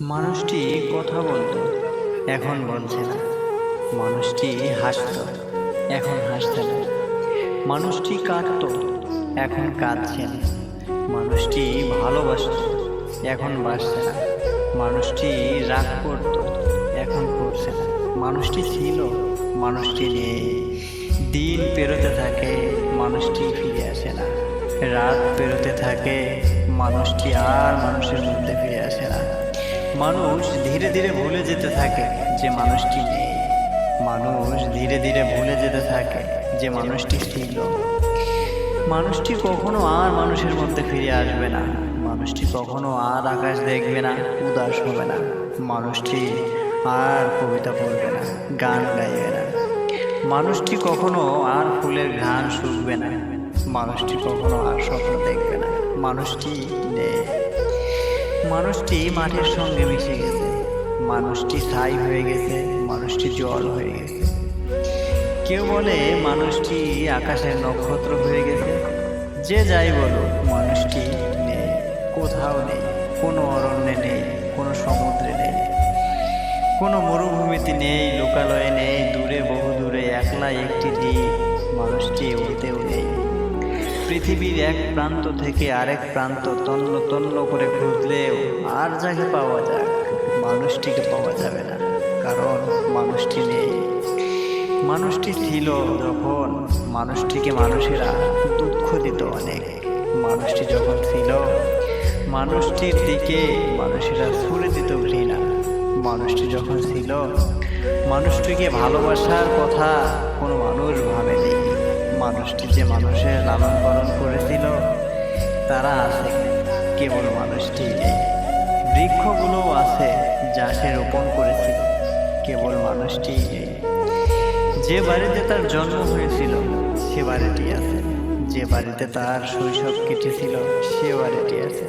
মানুষটি কথা বলতো, এখন বলছে না। মানুষটি হাসতো, এখন হাসছে না। মানুষটি কাঁদতো, এখন কাঁদছে না। মানুষটি ভালোবাসতো, এখন বাসছে না। মানুষটি রাগ করতো, এখন করছে না। মানুষটি ছিল, মানুষটি নেই। দিন পেরোতে থাকে, মানুষটি ফিরে আসে না। রাত পেরোতে থাকে, মানুষটি আর মানুষের মধ্যে ফিরে আসে না। মানুষ ধীরে ধীরে ভুলে যেতে থাকে যে মানুষটি নেই। মানুষ ধীরে ধীরে ভুলে যেতে থাকে যে মানুষটি ছিল। মানুষটি কখনো আর মানুষের মধ্যে ফিরে আসবে না। মানুষটি কখনো আর আকাশ দেখবে না, উদাস হবে না। মানুষটি আর কবিতা পড়বে না, গান গাইবে না। মানুষটি কখনো আর ফুলের ঘ্রাণ শুকবে না। মানুষটি কখনো আর স্বপ্ন দেখবে না। মানুষটি নেই। মানুষটি মাঠের সঙ্গে মিশে গেছে। মানুষটি ছাই হয়ে গেছে, মানুষটি জল হয়ে গেছে। কেউ বলে মানুষটি আকাশের নক্ষত্র হয়ে গেছে। যে যাই বলো মানুষটি নেই, কোথাও নেই, কোনো অরণ্যে নেই, কোনো সমুদ্রে নেই। কোনো মরুভূমিতে নেই, লোকালয়ে নেই, দূরে বহু দূরে একলা একটি দ্বীপ। মানুষটি ওতেও নেই। পৃথিবীর এক প্রান্ত থেকে আরেক প্রান্ত তন্ন তন্ন করে খুঁজলেও আর যাকে পাওয়া যাক, মানুষটিকে পাওয়া যাবে না। কারণ মানুষটি নেই। মানুষটি ছিল যখন মানুষটিকে মানুষেরা দুঃখ দিত অনেক। মানুষটি যখন ছিল, মানুষটির দিকে মানুষেরা ছুড়ে দিত ঘৃণা। মানুষটি যখন ছিল, মানুষটিকে ভালোবাসার কথা কোনো মানুষ ভাবেনি। মানুষটি যে মানুষের লালন পালন করেছিল, তারা আছে কেবল মানুষটি। নেই বৃক্ষগুলোও আছে যা সে রোপণ করেছিল, কেবল মানুষটি। নেই যে বাড়িতে তার জন্ম হয়েছিল, সে বাড়িটি আছে। যে বাড়িতে তার শৈশব কেটেছিল, সে বাড়িটি আছে।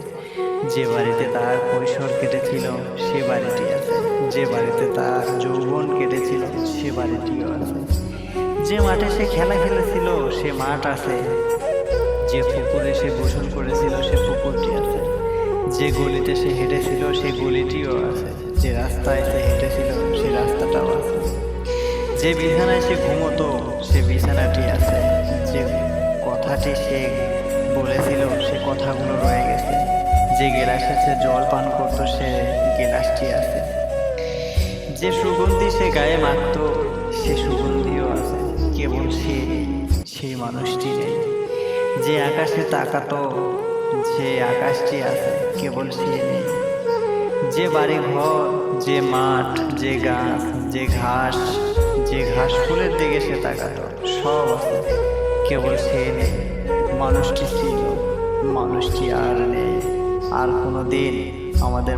যে বাড়িতে তার কৈশোর কেটেছিল, সে বাড়িটি আছে। যে বাড়িতে তার যৌবন কেটেছিল, সে বাড়িটিও আছে। যে মাঠে সে খেলা খেলেছিল, সে মাঠ আছে। যে পুকুরে সে গোসল করেছিল, সে পুকুরটি আছে। যে গলিতে সে হেঁটেছিল, সে গলিটিও আছে। যে রাস্তায় সে হেঁটেছিল, সে রাস্তাটাও আছে। যে বিছানায় সে ঘুমতো, সে বিছানাটি আছে। যে কথাটি সে বলেছিল, সে কথাগুলো রয়ে গেছে। যে গেলাসে সে জল পান করতো, সে গেলাসটি আছে। যে সুগন্ধি সে গায়ে মাখত সে সুগন্ধিও আছে, কেবল সে, সেই মানুষটি নেই। যে আকাশে তাকাতো, যে আকাশটি আছে, কেবল সে নেই। যে বাড়ি ঘর যে মাঠ, যে গাছ, যে ঘাস যে ঘাস ফুলের দিকে সে তাকাতো, সব আছে, কেবল সে নেই। মানুষটি ছিল, মানুষটি আর নেই। আর কোনো দিন আমাদের